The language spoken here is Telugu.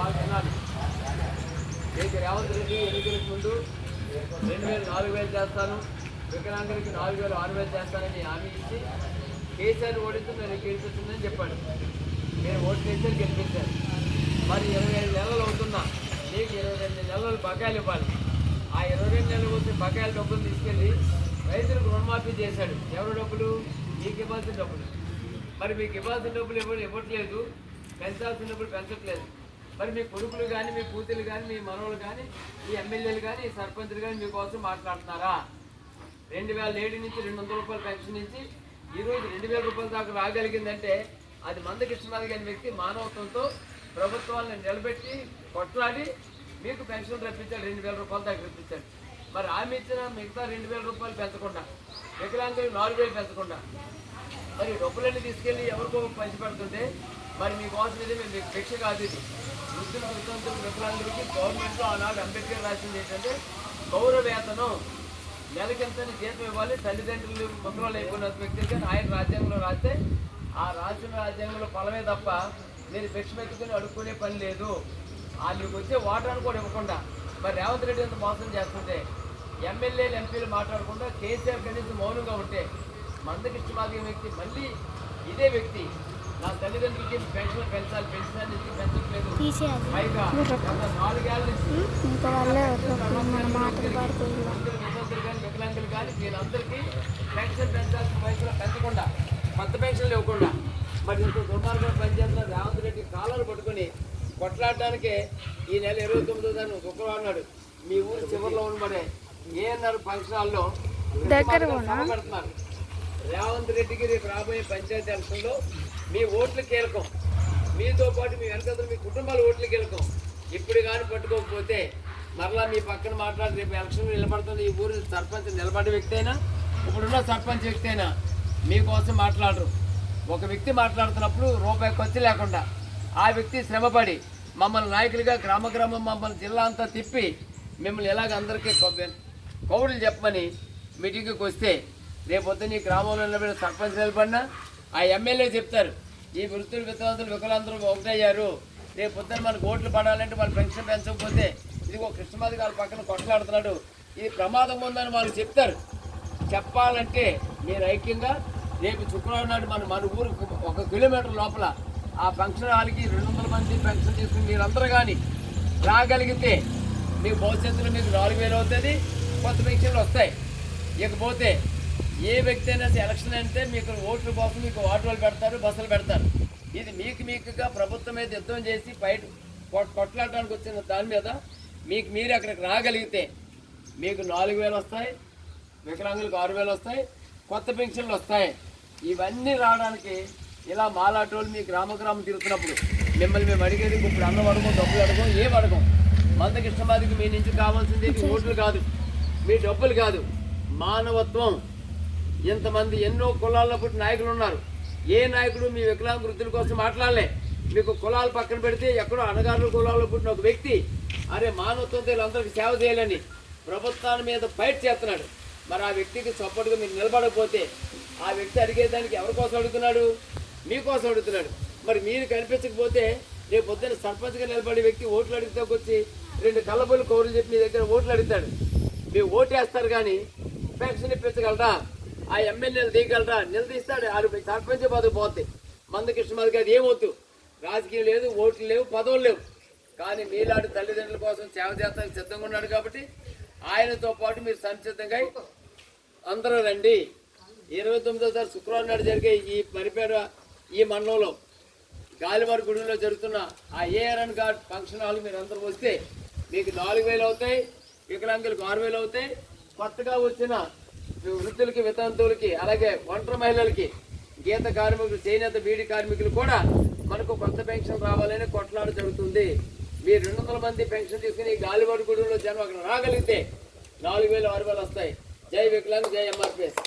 బాగా మీకు రేవంత్ రెడ్డి ఎన్నికలకు ముందు రెండు వేలు నాలుగు వేలు చేస్తాను వికలాంగులకి నాలుగు వేలు ఆరు వేలు చేస్తానని హామీ ఇచ్చి కేసీఆర్ ఓడిస్తూ నేను గెలిపిస్తుందని చెప్పాడు నేను ఓటు కేసీఆర్ గెలిపించాను మరి ఇరవై ఐదు నెలలు అవుతున్నా నీకు ఇరవై రెండు నెలలు బకాయిలు ఇవ్వాలి ఆ ఇరవై రెండు నెలలు వచ్చి బకాయిల డబ్బులు తీసుకెళ్ళి రైతులకు రుణమాఫీ చేశాడు. ఎవరు డబ్బులు? మీకు ఇవ్వాల్సిన డబ్బులు. మరి మీకు ఇవ్వాల్సిన డబ్బులు ఇవ్వ ఇవ్వట్లేదు పెంచాల్సిన డబ్బులు పెంచట్లేదు. మరి మీ కొడుకులు కానీ మీ కూతురు కానీ మీ మనవలు కానీ ఈ ఎమ్మెల్యేలు కానీ ఈ సర్పంచులు కానీ మీకోసం మాట్లాడుతున్నారా? రెండు వేల ఏడు నుంచి రెండు వందల రూపాయలు పెన్షన్ నుంచి ఈరోజు రెండు వేల రూపాయల దాకా రాగలిగిందంటే అది మందకృష్ణనాథ్ గారి వ్యక్తి మానవత్వంతో ప్రభుత్వాలను నిలబెట్టి కొట్లాడి మీకు పెన్షన్ రప్పించాడు రెండు వేల రూపాయల దాకా రప్పించాడు. మరి ఆమె ఇచ్చిన మిగతా రెండు వేల రూపాయలు పెంచకుండా వికలాంగులు నాలుగు వేలు పెంచకుండా మరి డబ్బులన్నీ తీసుకెళ్ళి ఎవరికో పంచి పెడుతుంటే మరి మీకోసం ఇది మేము మీకు భిక్ష కాదు ఇది. వృద్ధుల వితంతుల వికలాంగులకి గవర్నమెంట్లో ఆనాడు అంబేద్కర్ రాసింది ఏంటంటే గౌరవ వేతనం నెలకింతని జీతం ఇవ్వాలి తల్లిదండ్రులు ముసలాళ్ళు అయిపోయిన వ్యక్తులకి ఆయన రాజ్యాంగంలో రాస్తే ఆ రాసిన రాజ్యాంగంలో ఫలమే తప్ప మీరు భిక్ష పెట్టుకుని అడుక్కునే పని లేదు. వాళ్ళకి వచ్చే ఓటాను కూడా ఇవ్వకుండా. మరి రేవంత్ రెడ్డి ఎంత మోసం చేస్తుంటే ఎమ్మెల్యేలు ఎంపీలు మాట్లాడకుండా కేసీఆర్ కనీసం మౌనంగా ఉంటే మందకిష్టమాగే వ్యక్తి మళ్ళీ ఇదే వ్యక్తి నా తల్లిదండ్రులకి పెన్షన్ పెంచాలి పెన్షన్ పెంచట్లేదు పైగా వితంతులు కానీ వికలాంగులు కానీ వీళ్ళందరికీ పెన్షన్ పెంచాల్సిన వయసులో పెంచకుండా కొత్త పెన్షన్లు ఇవ్వకుండా మరి ఇంత దుర్మార్గం పనిచేస్తున్న రేవంత్ రెడ్డి కాలాలు పట్టుకొని కొట్లాడడానికే ఈ నెల ఇరవై తొమ్మిదో తారీఖు శుక్రవారం నాడు మీ ఊరు చివరిలో ఉండబడే ఏఎన్ఆర్ ఫంక్షన్ హాల్లో దగ్గర పెడుతున్నారు. రేవంత్ రెడ్డికి రేపు రాబోయే పంచాయతీ ఎలక్షన్లో మీ ఓట్లు కీలకం మీతో పాటు మీ వెనకాల మీ కుటుంబాల ఓట్లు కీలకం ఇప్పుడు కానీ పట్టుకోకపోతే మరలా మీ పక్కన మాట్లాడి రేపు ఎలక్షన్ నిలబడుతుంది. ఈ ఊరు సర్పంచ్ నిలబడే వ్యక్తి అయినా ఇప్పుడున్న సర్పంచ్ వ్యక్తి అయినా మీకోసం మాట్లాడరు. ఒక వ్యక్తి మాట్లాడుతున్నప్పుడు రూపాయి ఖర్చు లేకుండా ఆ వ్యక్తి శ్రమపడి మమ్మల్ని నాయకులుగా గ్రామ గ్రామం మమ్మల్ని జిల్లా అంతా తిప్పి మిమ్మల్ని ఎలాగ అందరికీ కౌడులు చెప్పమని మీటింగ్కి వస్తే రేపొద్దు నీ గ్రామంలో నిలబడిన సర్పంచ్ నిలబడినా ఆ ఎమ్మెల్యే చెప్తారు. ఈ వృత్తులు వితంతులు వికలాంతులు ఒకటయ్యారు రేపు పొద్దున మనకు ఓట్లు పడాలంటే వాళ్ళు పెన్షన్ పెంచకపోతే ఇదిగో కృష్ణమాది గారి పక్కన కొట్లాడుతున్నాడు. ఇది ప్రమాదం ఉందని వాళ్ళు చెప్తారు. చెప్పాలంటే మీరు ఐక్యంగా రేపు శుక్రవారం నాడు మన మన ఊరు ఒక కిలోమీటర్ లోపల ఆ ఫంక్షన్ హాల్కి రెండు వందల మంది పెన్షన్ తీసుకుని మీరందరూ కానీ రాగలిగితే మీ భవిష్యత్తులో మీకు నాలుగు వేలు అవుతుంది కొత్త పెన్షన్లు వస్తాయి. ఇకపోతే ఏ వ్యక్తి అయినా ఎలక్షన్ అంటే మీకు ఓట్ల కోసం మీకు ఆటోలు పెడతారు బస్సులు పెడతారు. ఇది మీకు మీకుగా ప్రభుత్వం మీద యుద్ధం చేసి బయట కొట్- కొట్లాడడానికి వచ్చిన దాని మీద మీకు మీరు అక్కడికి రాగలిగితే మీకు నాలుగు వేలు వస్తాయి వికలాంగులకు ఆరు వేలు వస్తాయి కొత్త పెన్షన్లు వస్తాయి. ఇవన్నీ రావడానికి ఇలా మాలాటోళ్ళు మీ గ్రామ గ్రామం తిరుగుతున్నప్పుడు మిమ్మల్ని మేము అడిగేది ఇప్పుడు అన్నం అడగం డబ్బులు అడగం ఏం అడగం? మందకి ఇష్టమాదికి మీ నుంచి కావాల్సింది ఓట్లు కాదు మీ డబ్బులు కాదు. మానవత్వం. ఇంతమంది ఎన్నో కులాల్లో పుట్టిన నాయకులు ఉన్నారు. ఏ నాయకుడు మీ వికలాంగ వృద్ధుల కోసం మాట్లాడలే. మీకు కులాలు పక్కన పెడితే ఎక్కడో అనగారుల కులాల్లో పుట్టిన ఒక వ్యక్తి అరే మానవత్వంతో వీళ్ళందరికీ సేవ చేయాలని ప్రభుత్వాన్ని మీద ఫైట్ చేస్తున్నాడు. మరి ఆ వ్యక్తికి సపోర్ట్గా మీరు నిలబడకపోతే ఆ వ్యక్తి అడిగేదానికి ఎవరి కోసం అడుగుతున్నాడు? మీకోసం అడుగుతున్నాడు. మరి మీరు కనిపించకపోతే రేపు పొద్దున్న సర్పంచ్గా నిలబడే వ్యక్తి ఓట్లు అడిగితే వచ్చి రెండు కళ్ళబొల్లి కౌరులు చెప్పి మీ దగ్గర ఓట్లు అడుగుతాడు. మీరు ఓటేస్తారు కానీ పెన్షన్ ఇప్పించగలరా? ఆ ఎమ్మెల్యేలు దిగలరా నిలదీస్తాడు. ఆరు సర్పంచ్ పదవి పోతే మందకృష్ణ కృష్ణమాది గారు ఏమవుతు రాజకీయం లేదు ఓట్లు లేవు పదవులు లేవు. కానీ మీలాంటి తల్లిదండ్రుల కోసం సేవ చేస్తానికి సిద్ధంగా ఉన్నాడు కాబట్టి ఆయనతో పాటు మీరు సంసిద్ధంగా అందరూ రండి. ఇరవై తొమ్మిదో సార్ శుక్రవారం నాడు జరిగే ఈ పరిపేర ఈ మండలంలో గాలివారి గుడిలో జరుగుతున్న ఆ ఏఆర్ఎన్ గార్డ్ ఫంక్షన్ హాల్ మీరు అందరూ వస్తే మీకు నాలుగు వేలు అవుతాయి వికలాంగులకు ఆరు వేలు అవుతాయి. కొత్తగా వచ్చిన వృద్ధులకి వితంతువులకి అలాగే ఒంటరి మహిళలకి గీత కార్మికులు చేనేత బీడి కార్మికులు కూడా మనకు కొత్త పెన్షన్ రావాలని కొట్లాడ జరుగుతుంది. మీరు రెండు వందల మంది పెన్షన్ తీసుకుని గాలివాడు గుడిలో జనం అక్కడ రాగలిగితే నాలుగు వేలు ఆరు వేలు వస్తాయి. జై వికలాంగ్ జై ఎంఆర్పిఎస్